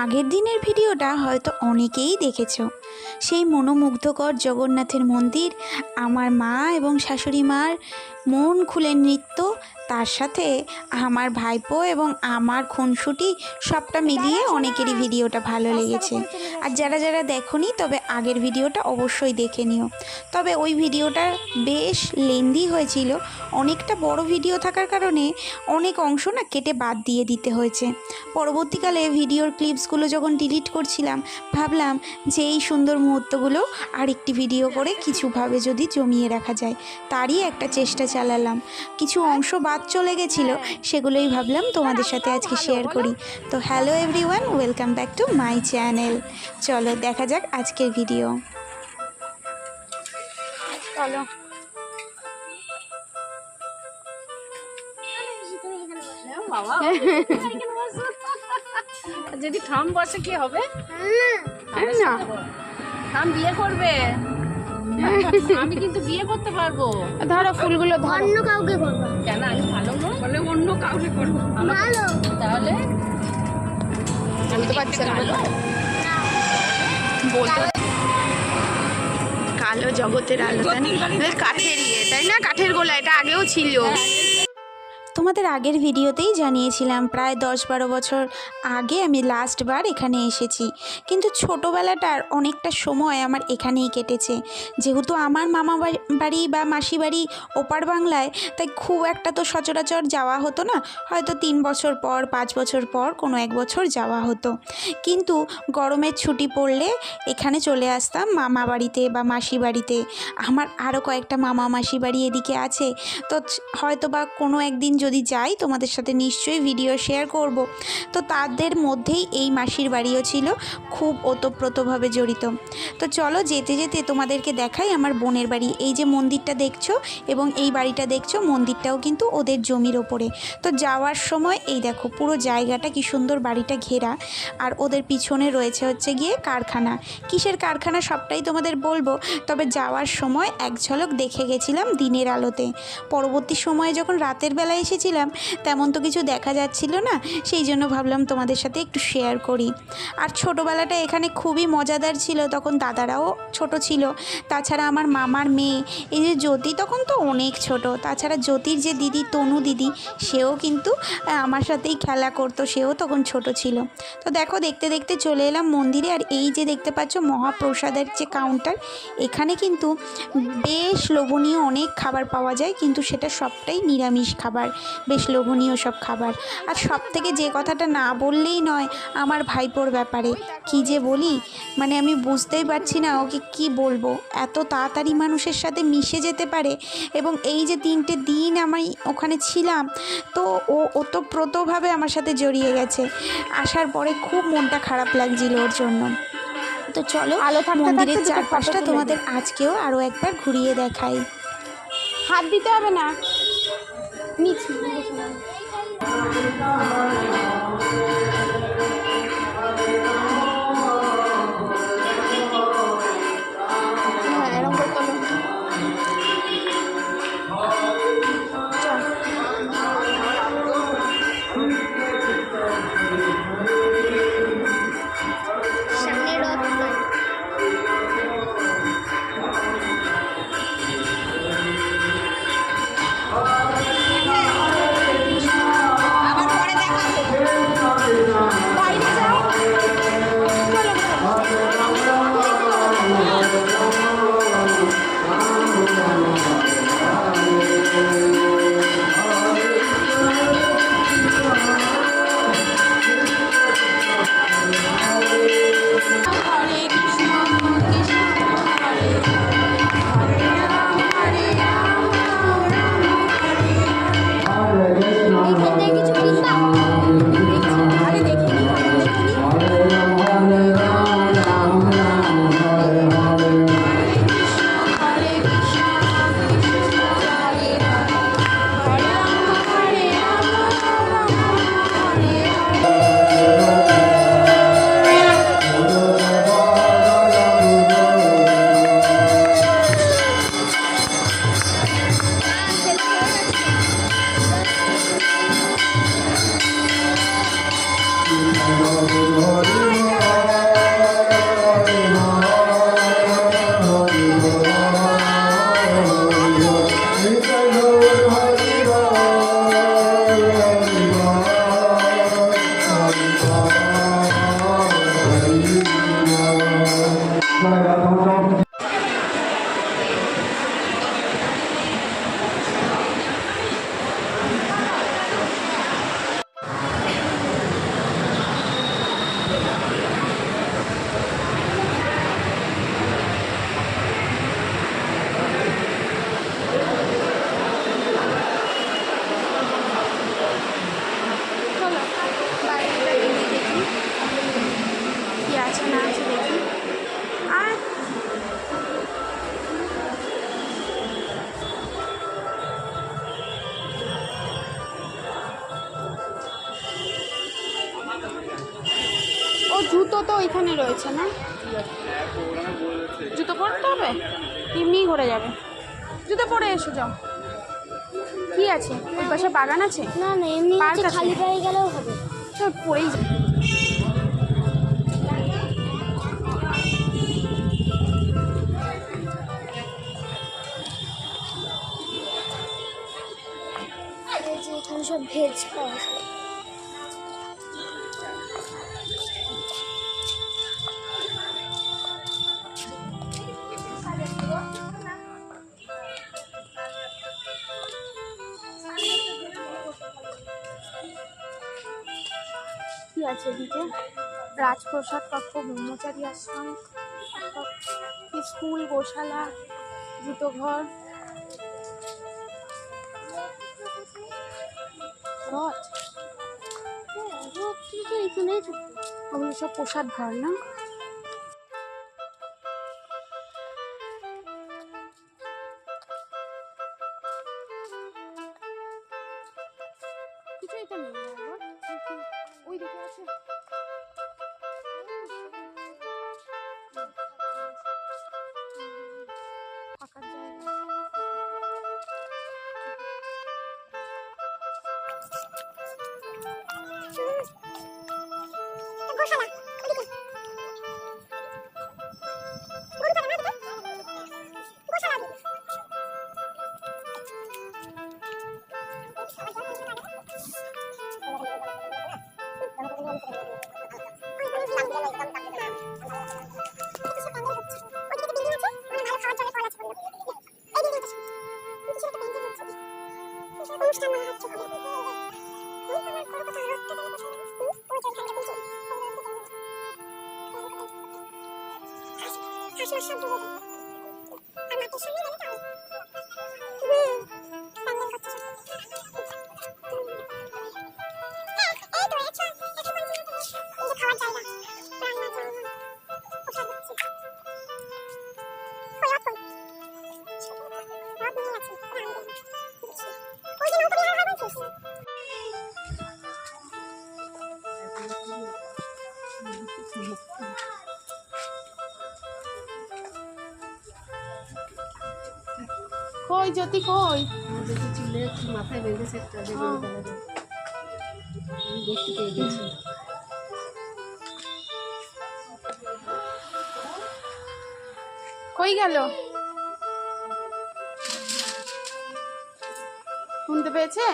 আগের দিনের ভিডিওটা হয়তো অনেকেই দেখেছ। সেই মনোমুগ্ধকর জগন্নাথের মন্দির, আমার মা এবং শাশুড়ি মার মন খুলে নৃত্য, তার সাথে আমার ভাইপো এবং আমার খুনসুটি সবটা মিলিয়ে অনেকেরই ভিডিওটা ভালো লেগেছে। আর যারা যারা দেখোনি, তবে আগের ভিডিওটা অবশ্যই দেখে নিও। তবে ওই ভিডিওটা বেশ লেন্দি হয়েছিল। অনেকটা বড় ভিডিও থাকার কারণে অনেক অংশ না কেটে বাদ দিয়ে দিতে হয়েছে। পরবর্তীকালে ভিডিওর ক্লিপসগুলো যখন ডিলিট করছিলাম, ভাবলাম যে এই সুন্দর মুহূর্তগুলো আর একটি ভিডিও করে কিছুভাবে যদি জমিয়ে রাখা যায়, তারই একটা চেষ্টা চালালাম। কিছু অংশ বাদ চলে গেছিল, সেগুলোই ভাবলাম তোমাদের সাথে আজকে শেয়ার করি। তো hello everyone welcome back to my channel চলো দেখা যাক আজকের ভিডিও চলো। যদি ঠাম বসে কি হবে? না। ঠাম বিয়ে করবে। আমি কিন্তু বিয়ে করতে পারব। ধরো ফুলগুলো ধরো। অন্য কাউকে করব। কেন আমি ভালো নয় বলে অন্য কাউকে করব। ভালো। তাহলে? বলতে পারছি না ভালো বলতে কালো জগতের আলো তাই কাঠের ইয়ে তাই না? কাঠের গোলা এটা আগেও ছিল। তোমাদের আগের ভিডিওতেই জানিয়েছিলাম, প্রায় দশ বারো বছর আগে আমি লাস্টবার এখানে এসেছি। কিন্তু ছোটোবেলাটার অনেকটা সময় আমার এখানেই কেটেছে। যেহেতু আমার মামা বাড়ি- বা মাসি বাড়ি ওপার বাংলায়, তাই খুব একটা তো সচরাচর যাওয়া হতো না। হয়তো তিন বছর পর, পাঁচ বছর পর, কোনো এক বছর যাওয়া হতো। কিন্তু গরমের ছুটি পড়লে এখানে চলে আসতাম মামা বাড়িতে বা মাসি বাড়িতে। আমার আরও কয়েকটা মামা মাসি বাড়ি এদিকে আছে। তো হয়তো বা কোনো একদিন যদি যাই, তোমাদের সাথে নিশ্চয়ই ভিডিও শেয়ার করব। তো তাদের মধ্যেই এই মাসির বাড়িও ছিল, খুব ওতপ্রোতভাবে জড়িত। তো চলো যেতে যেতে তোমাদেরকে দেখাই আমার বোনের বাড়ি। এই যে মন্দিরটা দেখছ এবং এই বাড়িটা দেখছ, মন্দিরটাও কিন্তু ওদের জমির ওপরে। তো যাওয়ার সময় এই দেখো, পুরো জায়গাটা কি সুন্দর বাড়িটা ঘেরা। আর ওদের পিছনে রয়েছে হচ্ছে গিয়ে কারখানা। কিসের কারখানা সবটাই তোমাদের বলব, তবে যাওয়ার সময় এক ঝলক দেখে গেছিলাম দিনের আলোতে। পরবর্তী সময়ে যখন রাতের বেলা এসেছিলাম। তেমন তো কিছু দেখা যাচ্ছিল না, সেই জন্য ভাবলাম তোমাদের সাথে একটু শেয়ার করি। আর ছোটোবেলাটা এখানে খুবই মজাদার ছিল, তখন দাদারাও ছোট ছিল। তাছাড়া আমার মামার মেয়ে, এই যে জ্যোতি তখন তো অনেক ছোট। তাছাড়া জ্যোতির যে দিদি, তনু দিদি, সেও কিন্তু আমার সাথেই খেলা করতো, সেও তখন ছোট ছিল। তো দেখো, দেখতে দেখতে চলে এলাম মন্দিরে, আর এই যে দেখতে পাচ্ছ মহাপ্রসাদের যে কাউন্টার এখানে কিন্তু বেশ লোভনীয় অনেক খাবার পাওয়া যায়, কিন্তু সেটা সবটাই নিরামিষ খাবার। বেশ লোভনীয় সব খাবার। আর সব থেকে যে কথাটা না বললেই নয় আমার ভাইপোর ব্যাপারে। কি যে বলি? মানে আমি বুঝতেই পারছি না ওকে কি বলব? এত তাড়াতাড়ি মানুষের সাথে মিশে যেতে পারে এবং এই যে তিনটে দিন আমি ওখানে ছিলাম তো ও ওতপ্রোতভাবে আমার সাথে জড়িয়ে গেছে। আসার পরে খুব মনটা খারাপ লাগছিল ওর জন্য। তো চলো আলো মন্দিরের চারপাশটা তোমাদের আজকেও আরও একবার ঘুরিয়ে দেখাই। হাত দিতে হবে না। নিচ্ছি Yeah. জুতো তো ওইখানে রয়েছে না? জুতো পরতে হবে? এমনিই ঘুরে যাবে। জুতো পরে এসো যাও। কি আছে? ওই পাশে বাগান আছে? না না এমনি খালি পায়ে গেলেও হবে। তো পরেই যাবে। এখানে সব ভেজ পাওয়া যায় এদিকে রাজপ্রসাদ কক্ষ ব্রহ্মচারী আশ্রম স্কুল গোশালা জুতো ঘর ওগুলো সব প্রসাদ ঘর না? Thank you. কই জ্যোতি কই? মাথায় বেঁধেছে একটা দেখতে পেয়ে গেছি। কই গেল? শুনতে পেয়েছে?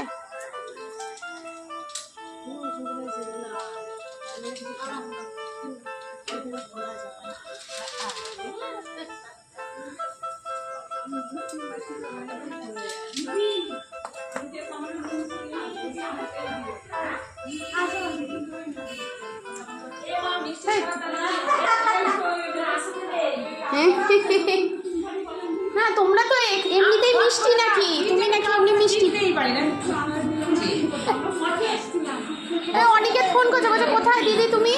না তোমরা তো এমনিতেই মিষ্টি নাকি? তুমি নাকি এমনি মিষ্টি? এ, অনিকেত ফোন করছে বলছে কোথায় দিদি তুমি?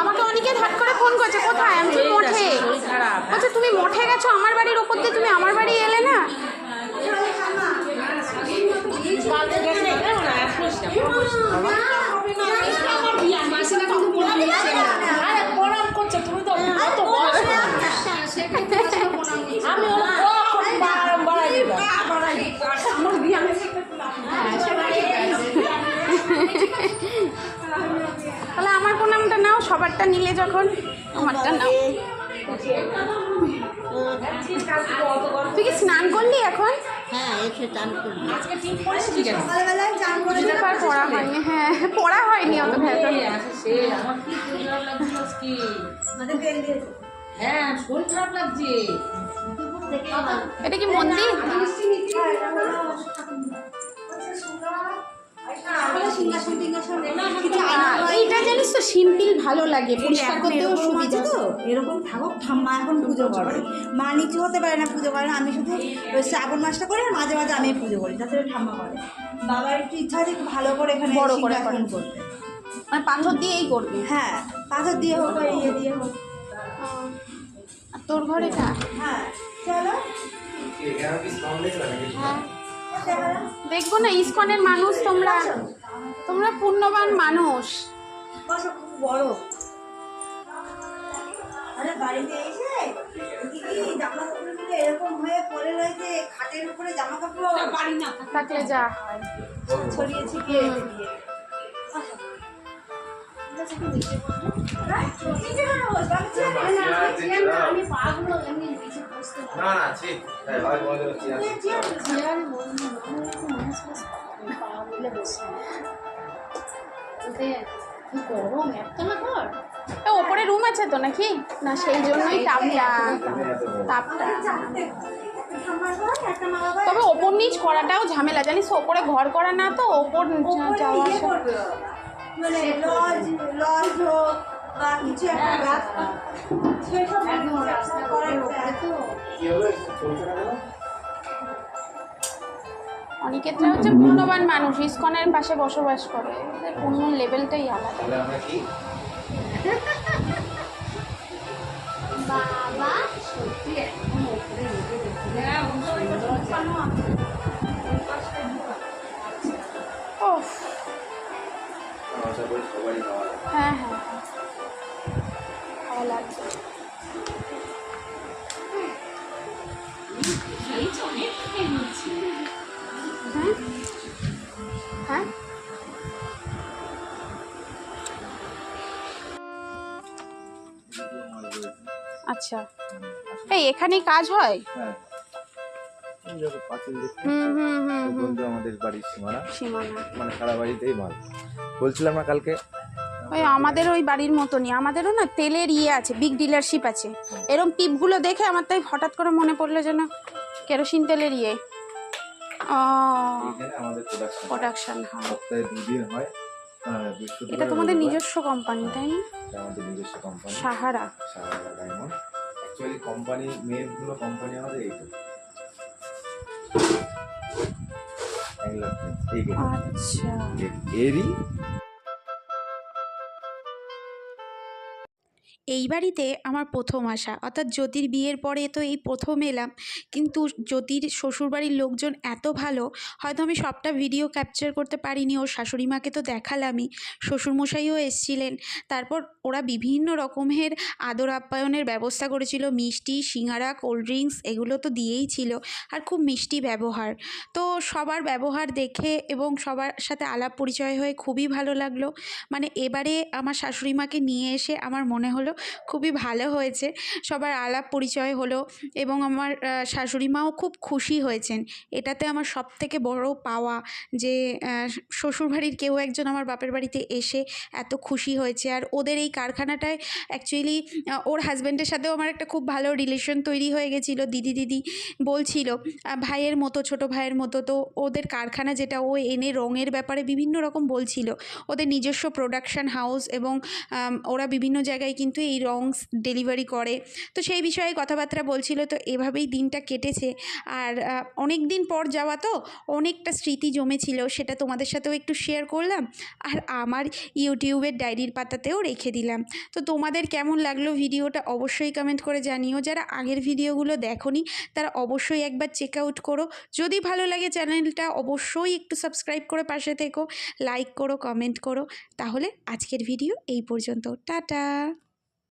আমাকে অনিকেত হাট করে ফোন করছে কোথায়? আমি মঠে। বলছে তুমি মঠে গেছো আমার বাড়ির ওপর দিয়ে তুমি আমার বাড়ি এলে না? সবারটা নিলে যখন আমারটা নাও। তুই কি স্নান করলি এখন? হ্যাঁ এসে চান করবি। আর পড়া হয়নি। হ্যাঁ পড়া হয়নি অত ভেতর সে আমার কি হ্যাঁ শরীর খারাপ লাগছে। এটা কি মন্দির? এইটা জানিস তো সিম্পল ভালো লাগে পরিষ্কার করতেও সুবিধা। তো? এরকম থাকুক ঠাম্মা এখন পুজো করে। মা নিচু হতে পারে না পুজো করে না। আমি শুধু ওই শ্রাবণ মাসটা করি আর মাঝে মাঝে আমি পুজো করি তাতে ঠাম্মা করে। বাবার একটু ইচ্ছা আছে একটু ভালো করে এখানে বড় করে। করতে। মানে পাথর দিয়েই করবে? হ্যাঁ পাথর দিয়ে হোক ইয়ে দিয়ে হোক। আর তোর ঘর হ্যাঁ চলো। দেখব না ইস্কনের মানুষ তোমরা তোমরা পূর্ণবান মানুষ। বড়। আরে বাড়িতে এসে দিদি জামা কাপড়গুলো এরকম হয়ে পড়ে রয়েছে খাটের উপরে জামা কাপড় বাড়ি না। থাকলে যা। ছড়িয়ে ছিটিয়ে না না ঠিক ওপরে রুম আছে তো নাকি? না সেই জন্যই তাপটা তাপটা। তবে ওপর নিচ করাটাও ঝামেলা। জানিস ওপরে ঘর করা না তো ওপর যাওয়া ইয়ে আসা। মানে লজ লজ হোক বা কিছু একটা গাছ সেসব একদম রাস্তা তো কি হলো চলছে না কেন অনিকেতরা হচ্ছে পুণ্যবান মানুষ ইস্কনের পাশে বসবাস করে। ওদের পুণ্য লেভেলটাই আলাদা। তাহলে বাবা সত্যি এখন ওপরে উঠে ও আশা করি সবারই খাওয়া। হ্যাঁ হ্যাঁ হ্যাঁ। ভালো লাগছে। হ্যাঁ? হ্যাঁ? আচ্ছা। এই এখানেই কাজ হয়? হ্যাঁ। হুম হুম হুম আমাদের বাড়ির সীমানা। সীমানা। মানে সারা বাড়িতেই মাল বলছিলাম না কালকে? ওই আমাদের ওই বাড়ির মতনই। আমাদেরও না তেলের ইয়ে আছে বিগ ডিলারশিপ আছে। এরকম পিপগুলো দেখে আমার তাই হঠাৎ করে মনে পড়ল যেন কেরোসিন তেলের ইয়ে। ও আমাদের প্রোডাকশন হয় হয় এটা তোমাদের নিজস্ব কোম্পানি তাই না? আমাদের নিজস্ব company Sahara. Sahara diamond actually company মেনগুলো company আমাদের এই আচ্ছা। এরই এই বাড়িতে আমার প্রথম আসা। অর্থাৎ জ্যোতির বিয়ের পরে তো এই প্রথম এলাম। কিন্তু জ্যোতির শ্বশুরবাড়ির লোকজন এত ভালো, হয়তো আমি সবটা ভিডিও ক্যাপচার করতে পারিনি। ওর শাশুড়ি মাকে তো দেখালামই। শ্বশুরমশাইও এসছিলেন। তারপর ওরা বিভিন্ন রকমের আদর আপ্যায়নের ব্যবস্থা করেছিল। মিষ্টি, সিঙ্গারা কোল্ড ড্রিঙ্কস এগুলো তো দিয়েই ছিল। আর খুব মিষ্টি ব্যবহার। তো সবার ব্যবহার দেখে এবং সবার সাথে আলাপ পরিচয় হয়ে খুবই ভালো লাগল। মানে এবারে আমার শাশুড়ি মাকে নিয়ে এসে আমার মনে হলো খুবই ভালো হয়েছে। সবার আলাপ পরিচয় হলো এবং আমার শাশুড়ি মাও খুব খুশি হয়েছেন। এটাতে আমার সব থেকে বড় পাওয়া যে শ্বশুরবাড়ির কেউ একজন আমার বাপের বাড়িতে এসে এত খুশি হয়েছে। আর ওদের এই কারখানাটায় অ্যাকচুয়ালি ওর হাজব্যান্ডের সাথেও আমার একটা খুব ভালো রিলেশন তৈরি হয়ে গেছিল। দিদি দিদি বলছিল ভাইয়ের মতো, ছোট ভাইয়ের মতো। তো ওদের কারখানা যেটা, ও এনে রঙের ব্যাপারে বিভিন্ন রকম বলছিল। ওদের নিজস্ব প্রোডাকশান হাউস এবং ওরা বিভিন্ন জায়গায় কিন্তু এই রংস ডেলিভারি করে, তো সেই বিষয়ে কথাবার্তা বলছিল। তো এভাবেই দিনটা কেটেছে। আর অনেক দিন পর যাওয়া তো, অনেকটা স্মৃতি জমেছিল। সেটা তোমাদের সাথেও একটু শেয়ার করলাম। আর আমার ইউটিউবের ডায়েরির পাতাতেও রেখে দিলাম। তো তোমাদের কেমন লাগল ভিডিওটা অবশ্যই কমেন্ট করে জানিও। যারা আগের ভিডিওগুলো দেখোনি, তারা অবশ্যই একবার চেক আউট করো। যদি ভালো লাগে চ্যানেলটা, অবশ্যই একটু সাবস্ক্রাইব করে পাশে থেকো। লাইক করো কমেন্ট করো। তাহলে আজকের ভিডিও এই পর্যন্ত। টাটা!